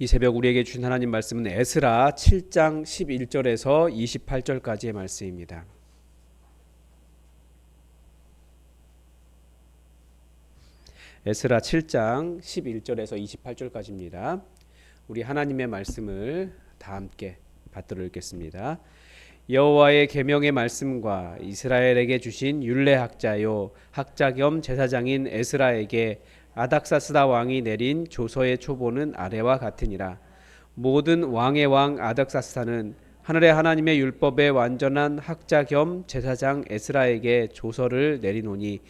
이 새벽 우리에게 주신 하나님 말씀은 에스라 7장 11절에서 28절까지의 말씀입니다. 에스라 7장 11절에서 28절까지입니다. 우리 하나님의 말씀을 다 함께 받들어 읽겠습니다. 여호와의 계명의 말씀과 이스라엘에게 주신 율례 학자요 학자 겸 제사장인 에스라에게 아닥사스다 왕이 내린 조서의 초보는 아래와 같으니라 모든 왕의 왕 아닥사스다는 하늘의 하나님의 율법의 완전한 학자 겸 제사장 에스라에게 조서를 내리노니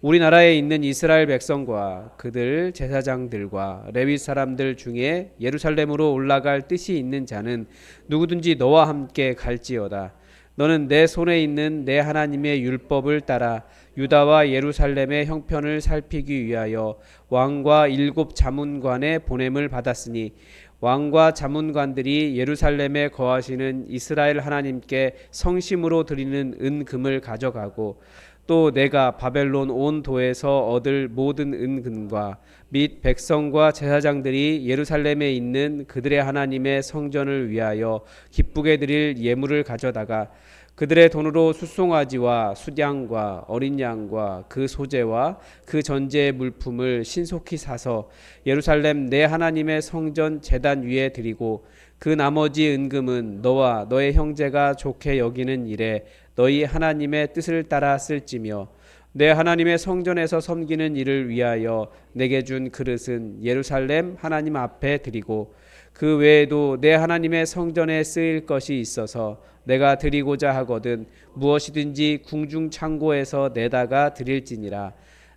우리나라에 있는 이스라엘 백성과 그들 제사장들과 레위 사람들 중에 예루살렘으로 올라갈 뜻이 있는 자는 누구든지 너와 함께 갈지어다. 너는 내 손에 있는 내 하나님의 율법을 따라 유다와 예루살렘의 형편을 살피기 위하여 왕과 일곱 자문관의 보냄을 받았으니 왕과 자문관들이 예루살렘에 거하시는 이스라엘 하나님께 성심으로 드리는 은금을 가져가고 또 내가 바벨론 온 도에서 얻을 모든 은근과 및 백성과 제사장들이 예루살렘에 있는 그들의 하나님의 성전을 위하여 기쁘게 드릴 예물을 가져다가 그들의 돈으로 숫송아지와 수양과 어린 양과 그 소재와 그 전제의 물품을 신속히 사서 예루살렘 내 하나님의 성전 제단 위에 드리고 그 나머지 은금은 너와 너의 형제가 좋게 여기는 일에 너희 하나님의 뜻을 따라 쓸지며 내 하나님의 성전에서 섬기는 일을 위하여 내게 준 그릇은 예루살렘 하나님 앞에 드리고 그 외에도 내 하나님의 성전에 쓰일 것이 있어서 내가 드리고자 하거든 무엇이든지 궁중 창고에서 내다가 드릴지니라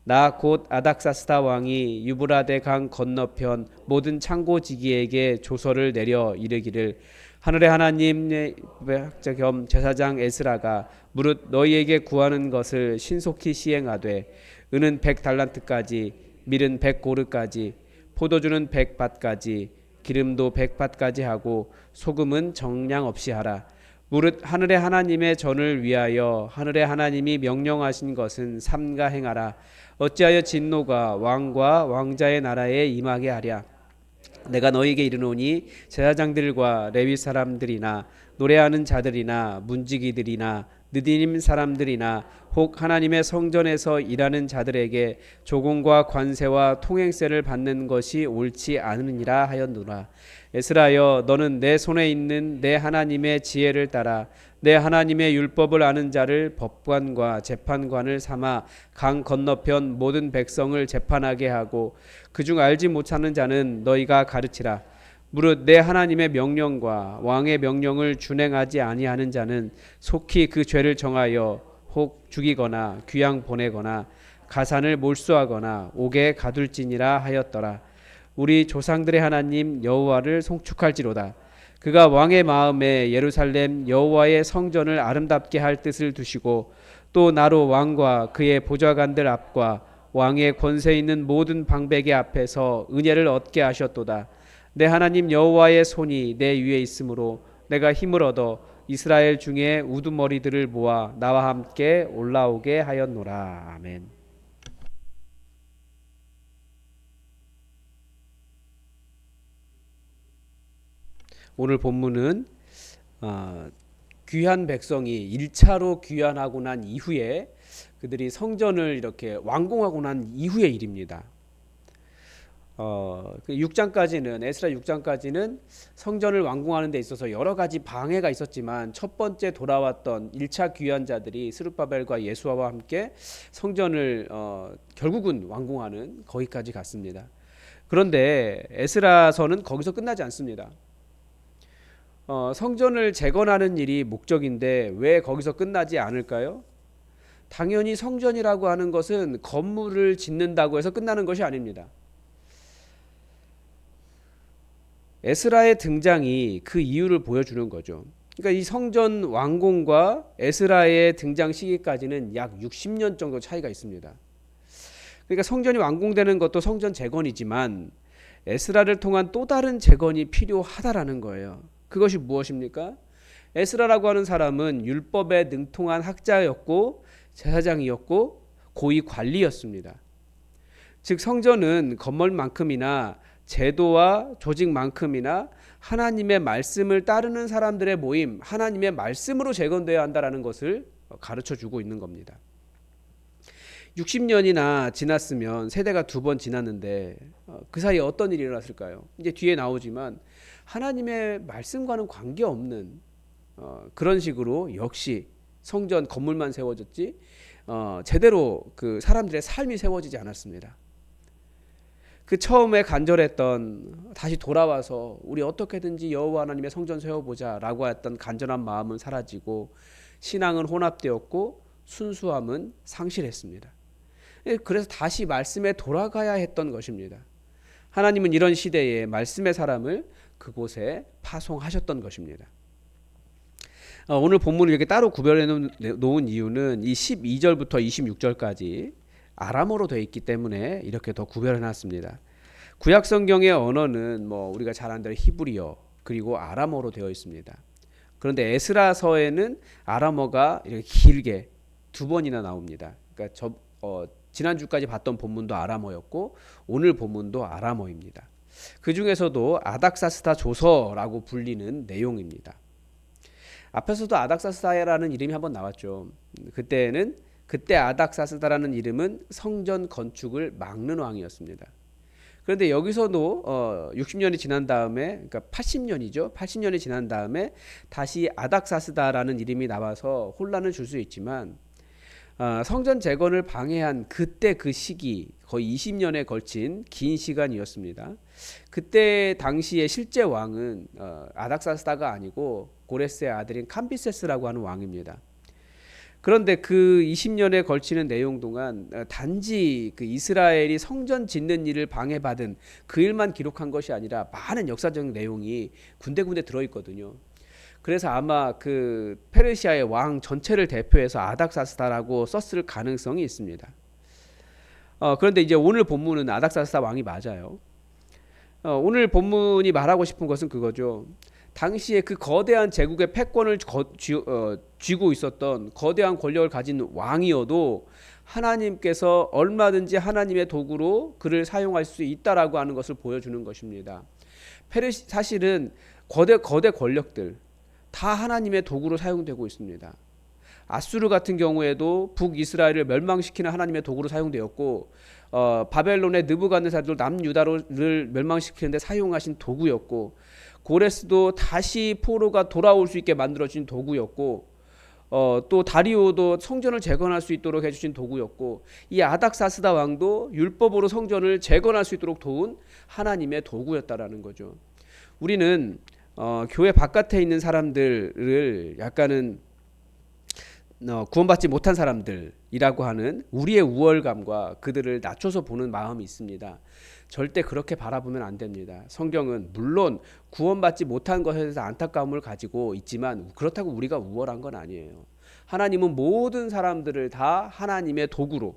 나 곧 아닥사스다 왕이 유브라데 강 건너편 모든 창고지기에게 조서를 내려 이르기를 하늘의 하나님의 학자 겸 제사장 에스라가 무릇 너희에게 구하는 것을 신속히 시행하되 은은 백 달란트까지 밀은 백 고르까지 포도주는 백 밭까지 기름도 백 밭까지 하고 소금은 정량 없이 하라. 무릇 하늘의 하나님의 전을 위하여 하늘의 하나님이 명령하신 것은 삼가 행하라 어찌하여 진노가 왕과 왕자의 나라에 임하게 하랴? 내가 너희에게 이르노니 제사장들과 레위 사람들이나 노래하는 자들이나 문지기들이나 느디님 사람들이나 혹 하나님의 성전에서 일하는 자들에게 조공과 관세와 통행세를 받는 것이 옳지 않으니라 하였노라. 에스라여 너는 내 손에 있는 내 하나님의 지혜를 따라 내 하나님의 율법을 아는 자를 법관과 재판관을 삼아 강 건너편 모든 백성을 재판하게 하고 그중 알지 못하는 자는 너희가 가르치라 무릇 내 하나님의 명령과 왕의 명령을 준행하지 아니하는 자는 속히 그 죄를 정하여 혹 죽이거나 귀양 보내거나 가산을 몰수하거나 옥에 가둘지니라 하였더라 우리 조상들의 하나님 여호와를 송축할지로다 그가 왕의 마음에 예루살렘 여호와의 성전을 아름답게 할 뜻을 두시고 또 나로 왕과 그의 보좌관들 앞과 왕의 권세 있는 모든 방백의 앞에서 은혜를 얻게 하셨도다. 내 하나님 여호와의 손이 내 위에 있으므로 내가 힘을 얻어 이스라엘 중에 우두머리들을 모아 나와 함께 올라오게 하였노라. 아멘. 오늘 본문은 어, 귀한 백성이 1차로 귀환하고 난 이후에 그들이 성전을 이렇게 완공하고 난 이후의 일입니다. 어, 그 6장까지는 에스라 6장까지는 성전을 완공하는 데 있어서 여러 가지 방해가 있었지만 첫 번째 돌아왔던 1차 귀환자들이 스룹바벨과 예수아와 함께 성전을 어, 결국은 완공하는 거기까지 갔습니다. 그런데 에스라서는 거기서 끝나지 않습니다. 어, 성전을 재건하는 일이 목적인데 왜 거기서 끝나지 않을까요? 당연히 성전이라고 하는 것은 건물을 짓는다고 해서 끝나는 것이 아닙니다. 에스라의 등장이 그 이유를 보여주는 거죠. 그러니까 이 성전 완공과 에스라의 등장 시기까지는 약 60년 정도 차이가 있습니다. 그러니까 성전이 완공되는 것도 성전 재건이지만 에스라를 통한 또 다른 재건이 필요하다라는 거예요. 그것이 무엇입니까? 에스라라고 하는 사람은 율법에 능통한 학자였고 제사장이었고 고위 관리였습니다. 즉 성전은 건물만큼이나 제도와 조직만큼이나 하나님의 말씀을 따르는 사람들의 모임, 하나님의 말씀으로 재건되어야 한다라는 것을 가르쳐 주고 있는 겁니다. 60년이나 지났으면 세대가 두 번 지났는데 어, 그 사이에 어떤 일이 일어났을까요? 이제 뒤에 나오지만 하나님의 말씀과는 관계없는 어, 그런 식으로 역시 성전 건물만 세워졌지 어, 제대로 그 사람들의 삶이 세워지지 않았습니다. 그 처음에 간절했던 다시 돌아와서 우리 어떻게든지 여호와 하나님의 성전 세워보자라고 했던 간절한 마음은 사라지고 신앙은 혼합되었고 순수함은 상실했습니다. 예, 그래서 다시 말씀에 돌아가야 했던 것입니다. 하나님은 이런 시대에 말씀의 사람을 그곳에 파송하셨던 것입니다. 어, 오늘 본문을 이렇게 따로 구별해 놓은 이유는 이 12절부터 26절까지 아람어로 되어 있기 때문에 이렇게 더 구별해 놨습니다. 구약 성경의 언어는 뭐 우리가 잘 아는 대로 히브리어 그리고 아람어로 되어 있습니다. 그런데 에스라서에는 아람어가 이렇게 길게 두 번이나 나옵니다. 그러니까 저 어, 지난주까지 봤던 본문도 아람어였고 오늘 본문도 아람어입니다. 그 중에서도 아닥사스다 조서라고 불리는 내용입니다. 앞에서도 아닥사스다라는 이름이 한번 나왔죠. 그때는 그때 아닥사스다라는 이름은 성전 건축을 막는 왕이었습니다. 그런데 여기서도 어 60년이 지난 다음에 그러니까 80년이죠. 80년이 지난 다음에 다시 아닥사스다라는 이름이 나와서 혼란을 줄 수 있지만 어, 성전 재건을 방해한 그때 그 시기 거의 20년에 걸친 긴 시간이었습니다. 그때 당시의 실제 왕은 어, 아닥사스다가 아니고 고레스의 아들인 캄비세스라고 하는 왕입니다. 그런데 그 20년에 걸치는 내용 동안 어, 단지 그 이스라엘이 성전 짓는 일을 방해받은 그 일만 기록한 것이 아니라 많은 역사적 내용이 군데군데 들어 있거든요. 그래서 아마 그 페르시아의 왕 전체를 대표해서 아닥사스다라고 썼을 가능성이 있습니다. 어, 그런데 이제 오늘 본문은 아닥사스다 왕이 맞아요. 어, 오늘 본문이 말하고 싶은 것은 그거죠. 당시에 그 거대한 제국의 패권을 거, 쥐, 어, 쥐고 있었던 거대한 권력을 가진 왕이어도 하나님께서 얼마든지 하나님의 도구로 그를 사용할 수 있다라고 하는 것을 보여주는 것입니다. 페르시 사실은 거대 거대 권력들 다 하나님의 도구로 사용되고 있습니다. 아수르 같은 경우에도 북이스라엘을 멸망시키는 하나님의 도구로 사용되었고 어, 바벨론의 느부갓네살도 남유다를 멸망시키는데 사용하신 도구였고 고레스도 다시 포로가 돌아올 수 있게 만들어 진 도구였고 어, 또 다리오도 성전을 재건할 수 있도록 해주신 도구였고 이 아닥사스다 왕도 율법으로 성전을 재건할 수 있도록 도운 하나님의 도구였다라는 거죠. 우리는 어, 교회 바깥에 있는 사람들을 약간은 어, 구원받지 못한 사람들이라고 하는 우리의 우월감과 그들을 낮춰서 보는 마음이 있습니다. 절대 그렇게 바라보면 안 됩니다. 성경은 물론 구원받지 못한 것에 대해서 안타까움을 가지고 있지만 그렇다고 우리가 우월한 건 아니에요. 하나님은 모든 사람들을 다 하나님의 도구로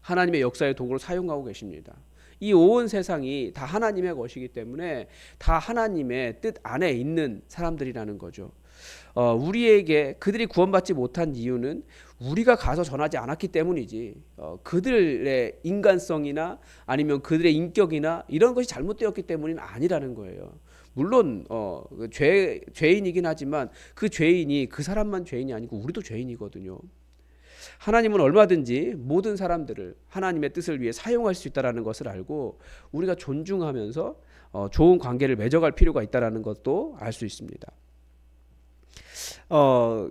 하나님의 역사의 도구로 사용하고 계십니다. 이 온 세상이 다 하나님의 것이기 때문에 다 하나님의 뜻 안에 있는 사람들이라는 거죠. 어, 우리에게 그들이 구원받지 못한 이유는 우리가 가서 전하지 않았기 때문이지 어, 그들의 인간성이나 아니면 그들의 인격이나 이런 것이 잘못되었기 때문은 아니라는 거예요. 물론 어, 그죄 죄인이긴 하지만 그 죄인이 그 사람만 죄인이 아니고 우리도 죄인이거든요. 하나님은 얼마든지 모든 사람들을 하나님의 뜻을 위해 사용할 수 있다라는 것을 알고 우리가 존중하면서 어, 좋은 관계를 맺어갈 필요가 있다라는 것도 알 수 있습니다. 어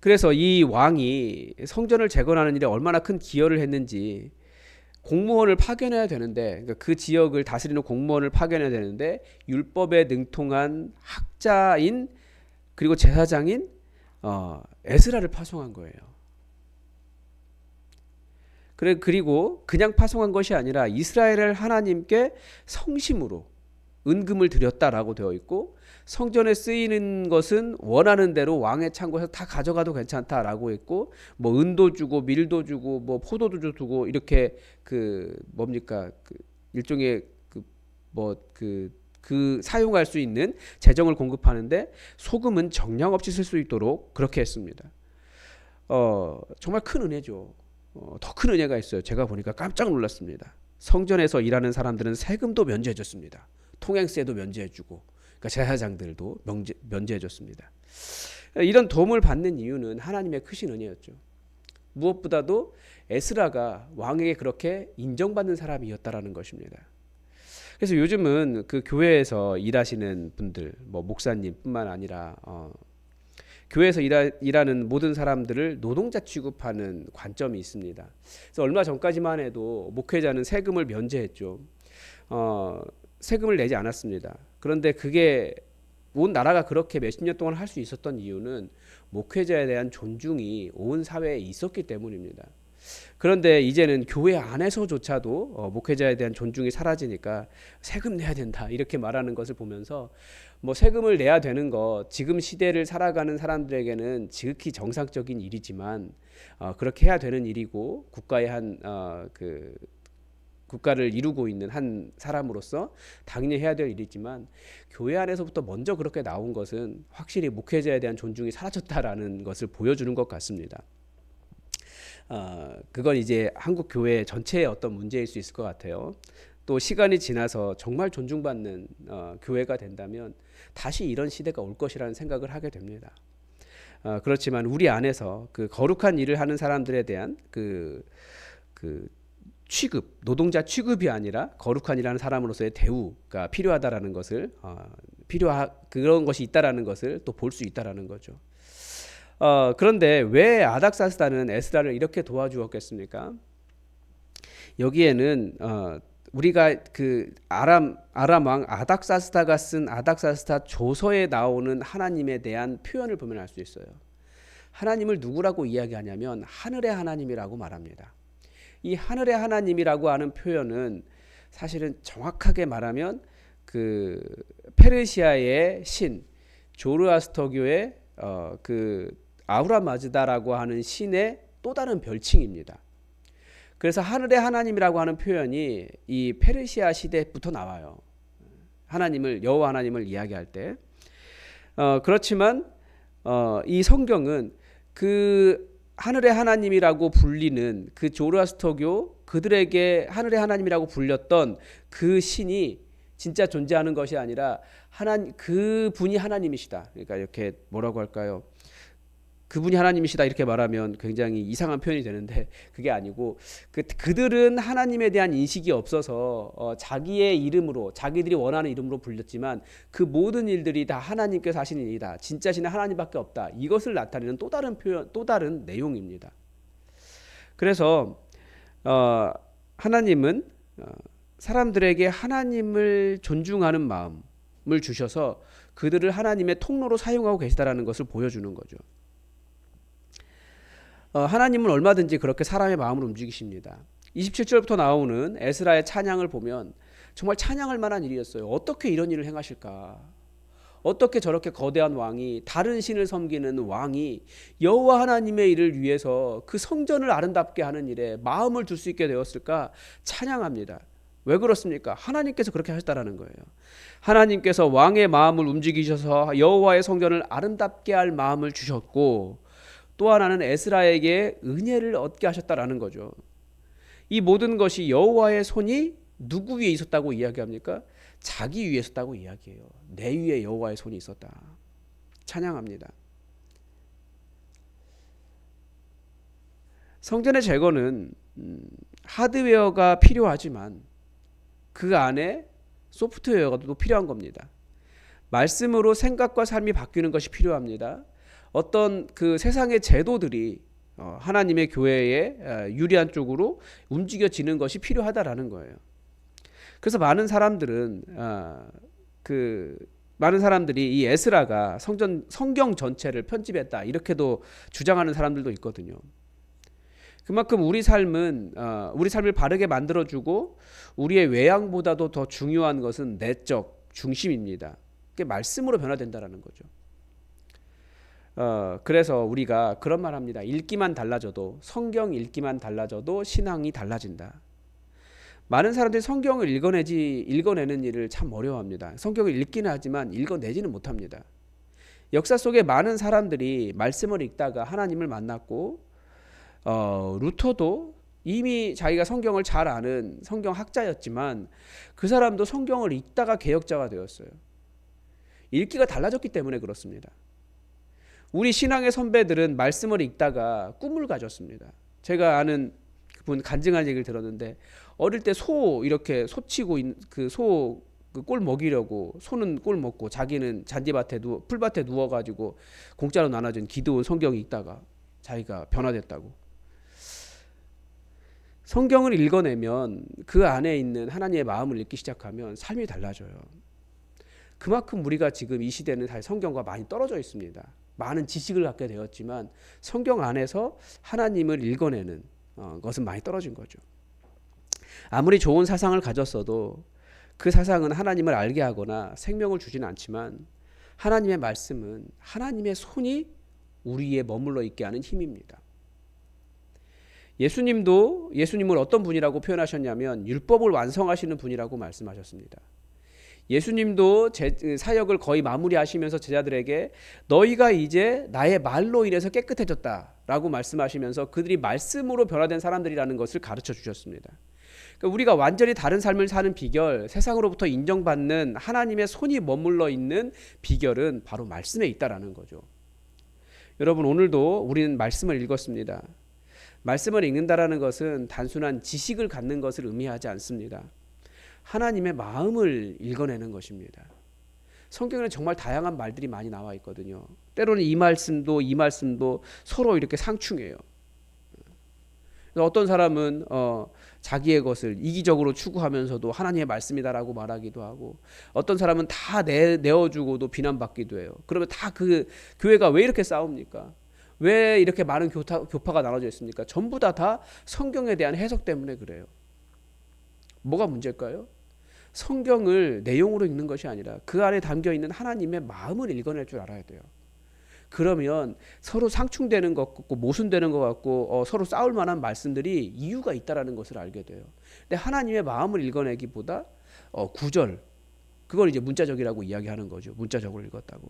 그래서 이 왕이 성전을 재건하는 일에 얼마나 큰 기여를 했는지 공무원을 파견해야 되는데 그러니까 그 지역을 다스리는 공무원을 파견해야 되는데 율법에 능통한 학자인 그리고 제사장인 어, 에스라를 파송한 거예요. 그래 그리고 그냥 파송한 것이 아니라 이스라엘을 하나님께 성심으로 은금을 드렸다라고 되어 있고 성전에 쓰이는 것은 원하는 대로 왕의 창고에서 다 가져가도 괜찮다라고 했고 뭐 은도 주고 밀도 주고 뭐 포도도 주고 이렇게 그 뭡니까 그 일종의 그뭐그그 사용할 수 있는 재정을 공급하는데 소금은 정량 없이 쓸 수 있도록 그렇게 했습니다. 어 정말 큰 은혜죠. 어, 더 큰 은혜가 있어요. 제가 보니까 깜짝 놀랐습니다. 성전에서 일하는 사람들은 세금도 면제해줬습니다. 통행세도 면제해주고, 그러니까 제사장들도 면제, 면제해줬습니다. 이런 도움을 받는 이유는 하나님의 크신 은혜였죠. 무엇보다도 에스라가 왕에게 그렇게 인정받는 사람이었다라는 것입니다. 그래서 요즘은 그 교회에서 일하시는 분들, 뭐 목사님뿐만 아니라 어, 교회에서 일하, 일하는 모든 사람들을 노동자 취급하는 관점이 있습니다. 그래서 얼마 전까지만 해도 목회자는 세금을 면제했죠. 어, 세금을 내지 않았습니다. 그런데 그게 온 나라가 그렇게 몇십 년 동안 할 수 있었던 이유는 목회자에 대한 존중이 온 사회에 있었기 때문입니다. 그런데 이제는 교회 안에서조차도 어, 목회자에 대한 존중이 사라지니까 세금 내야 된다 이렇게 말하는 것을 보면서 뭐 세금을 내야 되는 것 지금 시대를 살아가는 사람들에게는 지극히 정상적인 일이지만 어, 그렇게 해야 되는 일이고 국가의 한그 국가를 이루고 있는 한 사람으로서 당연히 해야 될 일이지만 교회 안에서부터 먼저 그렇게 나온 것은 확실히 목회자에 대한 존중이 사라졌다라는 것을 보여주는 것 같습니다. 어, 그건 이제 한국 교회 전체의 어떤 문제일 수 있을 것 같아요. 또 시간이 지나서 정말 존중받는 어, 교회가 된다면 다시 이런 시대가 올 것이라는 생각을 하게 됩니다. 어, 그렇지만 우리 안에서 그 거룩한 일을 하는 사람들에 대한 그, 그 취급, 노동자 취급이 아니라 거룩한 일하는 사람으로서의 대우가 필요하다라는 것을 어, 필요하 그런 것이 있다라는 것을 또 볼 수 있다라는 거죠. 어, 그런데 왜 아닥사스다는 에스라를 이렇게 도와주었겠습니까? 여기에는 어, 우리가 그 아람 아람 왕 아닥사스다가 쓴 아닥사스다 조서에 나오는 하나님에 대한 표현을 보면 알 수 있어요. 하나님을 누구라고 이야기하냐면 하늘의 하나님이라고 말합니다. 이 하늘의 하나님이라고 하는 표현은 사실은 정확하게 말하면 그 페르시아의 신 조르아스터교의 어, 그 아우라 마즈다라고 하는 신의 또 다른 별칭입니다. 그래서 하늘의 하나님이라고 하는 표현이 이 페르시아 시대부터 나와요. 하나님을 여호와 하나님을 이야기할 때. 어, 그렇지만 어, 이 성경은 그 하늘의 하나님이라고 불리는 그 조르아스터교 그들에게 하늘의 하나님이라고 불렸던 그 신이 진짜 존재하는 것이 아니라 하나 그 분이 하나님이시다. 그러니까 이렇게 뭐라고 할까요? 그분이 하나님이시다 이렇게 말하면 굉장히 이상한 표현이 되는데 그게 아니고 그 그들은 하나님에 대한 인식이 없어서 어, 자기의 이름으로 자기들이 원하는 이름으로 불렸지만 그 모든 일들이 다 하나님께서 하시는 일이다. 진짜 신은 하나님밖에 없다. 이것을 나타내는 또 다른 표현, 또 다른 내용입니다. 그래서 어, 하나님은 어, 사람들에게 하나님을 존중하는 마음을 주셔서 그들을 하나님의 통로로 사용하고 계시다라는 것을 보여주는 거죠. 어, 하나님은 얼마든지 그렇게 사람의 마음을 움직이십니다. 27절부터 나오는 에스라의 찬양을 보면 정말 찬양할 만한 일이었어요. 어떻게 이런 일을 행하실까? 어떻게 저렇게 거대한 왕이 다른 신을 섬기는 왕이 여호와 하나님의 일을 위해서 그 성전을 아름답게 하는 일에 마음을 둘 수 있게 되었을까? 찬양합니다. 왜 그렇습니까? 하나님께서 그렇게 하셨다라는 거예요. 하나님께서 왕의 마음을 움직이셔서 여호와의 성전을 아름답게 할 마음을 주셨고 또 하나는 에스라에게 은혜를 얻게 하셨다라는 거죠. 이 모든 것이 여호와의 손이 누구 위에 있었다고 이야기합니까? 자기 위에 있었다고 이야기해요. 내 위에 여호와의 손이 있었다. 찬양합니다. 성전의 제거는 음, 하드웨어가 필요하지만 그 안에 소프트웨어가 또 필요한 겁니다. 말씀으로 생각과 삶이 바뀌는 것이 필요합니다. 어떤 그 세상의 제도들이 어, 하나님의 교회에 어, 유리한 쪽으로 움직여지는 것이 필요하다라는 거예요. 그래서 많은 사람들은 어, 그 많은 사람들이 이 에스라가 성전 성경 전체를 편집했다 이렇게도 주장하는 사람들도 있거든요. 그만큼 우리 삶은 우리 삶을 바르게 만들어주고 우리의 외양보다도 더 중요한 것은 내적 중심입니다. 그게 말씀으로 변화된다라는 거죠. 어, 그래서 우리가 그런 말 합니다. 읽기만 달라져도 성경 읽기만 달라져도 신앙이 달라진다. 많은 사람들이 성경을 읽어내지 읽어내는 일을 참 어려워합니다. 성경을 읽기는 하지만 읽어내지는 못합니다. 역사 속에 많은 사람들이 말씀을 읽다가 하나님을 만났고 어, 루터도 이미 자기가 성경을 잘 아는 성경 학자였지만 그 사람도 성경을 읽다가 개혁자가 되었어요. 읽기가 달라졌기 때문에 그렇습니다. 우리 신앙의 선배들은 말씀을 읽다가 꿈을 가졌습니다. 제가 아는 그분 간증한 얘기를 들었는데 어릴 때 소 이렇게 소 치고 그소 그꼴 먹이려고 소는 꼴 먹고 자기는 잔디밭에 누워 풀밭에 누워 가지고 공짜로 나눠준 기도원 성경 읽다가 자기가 변화됐다고. 성경을 읽어내면 그 안에 있는 하나님의 마음을 읽기 시작하면 삶이 달라져요. 그만큼 우리가 지금 이 시대는 사실 성경과 많이 떨어져 있습니다. 많은 지식을 갖게 되었지만 성경 안에서 하나님을 읽어내는 어, 것은 많이 떨어진 거죠. 아무리 좋은 사상을 가졌어도 그 사상은 하나님을 알게 하거나 생명을 주지는 않지만 하나님의 말씀은 하나님의 손이 우리에 머물러 있게 하는 힘입니다. 예수님도 예수님을 어떤 분이라고 표현하셨냐면 율법을 완성하시는 분이라고 말씀하셨습니다. 예수님도 제, 사역을 거의 마무리하시면서 제자들에게 너희가 이제 나의 말로 인해서 깨끗해졌다라고 말씀하시면서 그들이 말씀으로 변화된 사람들이라는 것을 가르쳐 주셨습니다. 그러니까 우리가 완전히 다른 삶을 사는 비결, 세상으로부터 인정받는 하나님의 손이 머물러 있는 비결은 바로 말씀에 있다라는 거죠. 여러분 오늘도 우리는 말씀을 읽었습니다. 말씀을 읽는다라는 것은 단순한 지식을 갖는 것을 의미하지 않습니다. 하나님의 마음을 읽어내는 것입니다. 성경에는 정말 다양한 말들이 많이 나와 있거든요. 때로는 이 말씀도 이 말씀도 서로 이렇게 상충해요. 어떤 사람은 어, 자기의 것을 이기적으로 추구하면서도 하나님의 말씀이다라고 말하기도 하고 어떤 사람은 다 내, 내어주고도 비난받기도 해요. 그러면 다 그 교회가 왜 이렇게 싸웁니까? 왜 이렇게 많은 교타, 교파가 나눠져 있습니까? 전부 다다 성경에 대한 해석 때문에 그래요. 뭐가 문제일까요? 성경을 내용으로 읽는 것이 아니라 그 안에 담겨 있는 하나님의 마음을 읽어낼 줄 알아야 돼요. 그러면 서로 상충되는 것 같고 모순되는 것 같고 어, 서로 싸울 만한 말씀들이 이유가 있다라는 것을 알게 돼요. 근데 하나님의 마음을 읽어내기보다 어, 구절 그걸 이제 문자적이라고 이야기하는 거죠. 문자적으로 읽었다고.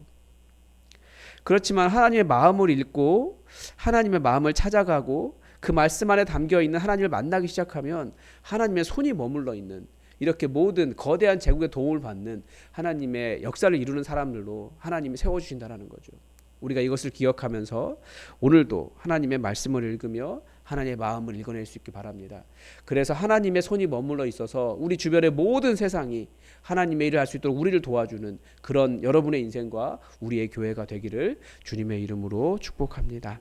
그렇지만 하나님의 마음을 읽고 하나님의 마음을 찾아가고 그 말씀 안에 담겨 있는 하나님을 만나기 시작하면 하나님의 손이 머물러 있는 이렇게 모든 거대한 제국의 도움을 받는 하나님의 역사를 이루는 사람들로 하나님이 세워 주신다라는 거죠. 우리가 이것을 기억하면서 오늘도 하나님의 말씀을 읽으며 하나님의 마음을 읽어낼 수 있기 바랍니다. 그래서 하나님의 손이 머물러 있어서 우리 주변의 모든 세상이 하나님의 일을 할 수 있도록 우리를 도와주는 그런 여러분의 인생과 우리의 교회가 되기를 주님의 이름으로 축복합니다.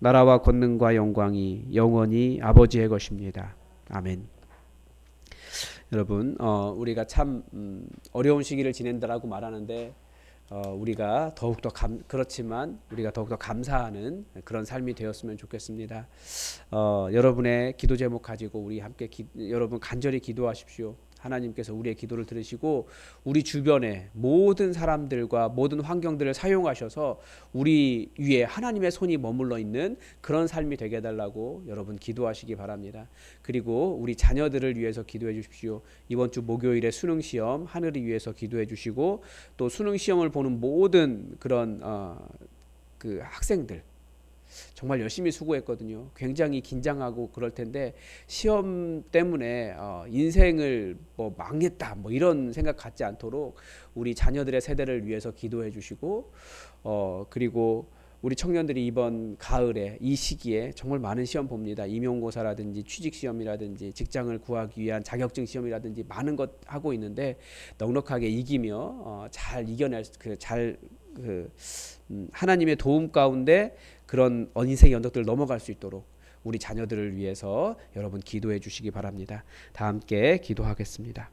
나라와 권능과 영광이 영원히 아버지의 것입니다. 아멘. 여러분, 어, 우리가 참 음, 어려운 시기를 지낸다라고 말하는데 어, 우리가 더욱더 감, 그렇지만 우리가 더욱더 감사하는 그런 삶이 되었으면 좋겠습니다. 어, 여러분의 기도 제목 가지고 우리 함께 기, 여러분 간절히 기도하십시오. 하나님께서 우리의 기도를 들으시고 우리 주변의 모든 사람들과 모든 환경들을 사용하셔서 우리 위에 하나님의 손이 머물러 있는 그런 삶이 되게 해달라고 여러분 기도하시기 바랍니다. 그리고 우리 자녀들을 위해서 기도해 주십시오. 이번 주 목요일에 수능 시험 하늘을 위해서 기도해 주시고 또 수능 시험을 보는 모든 그런 어, 그 학생들 정말 열심히 수고했거든요. 굉장히 긴장하고 그럴 텐데 시험 때문에 어, 인생을 뭐 망했다 뭐 이런 생각 갖지 않도록 우리 자녀들의 세대를 위해서 기도해 주시고 어 그리고 우리 청년들이 이번 가을에 이 시기에 정말 많은 시험 봅니다. 임용고사라든지 취직 시험이라든지 직장을 구하기 위한 자격증 시험이라든지 많은 것 하고 있는데 넉넉하게 이기며 어, 잘 이겨낼 그잘 그, 음, 하나님의 도움 가운데 그런 인생의 언덕들을 넘어갈 수 있도록 우리 자녀들을 위해서 여러분 기도해 주시기 바랍니다. 다 함께 기도하겠습니다.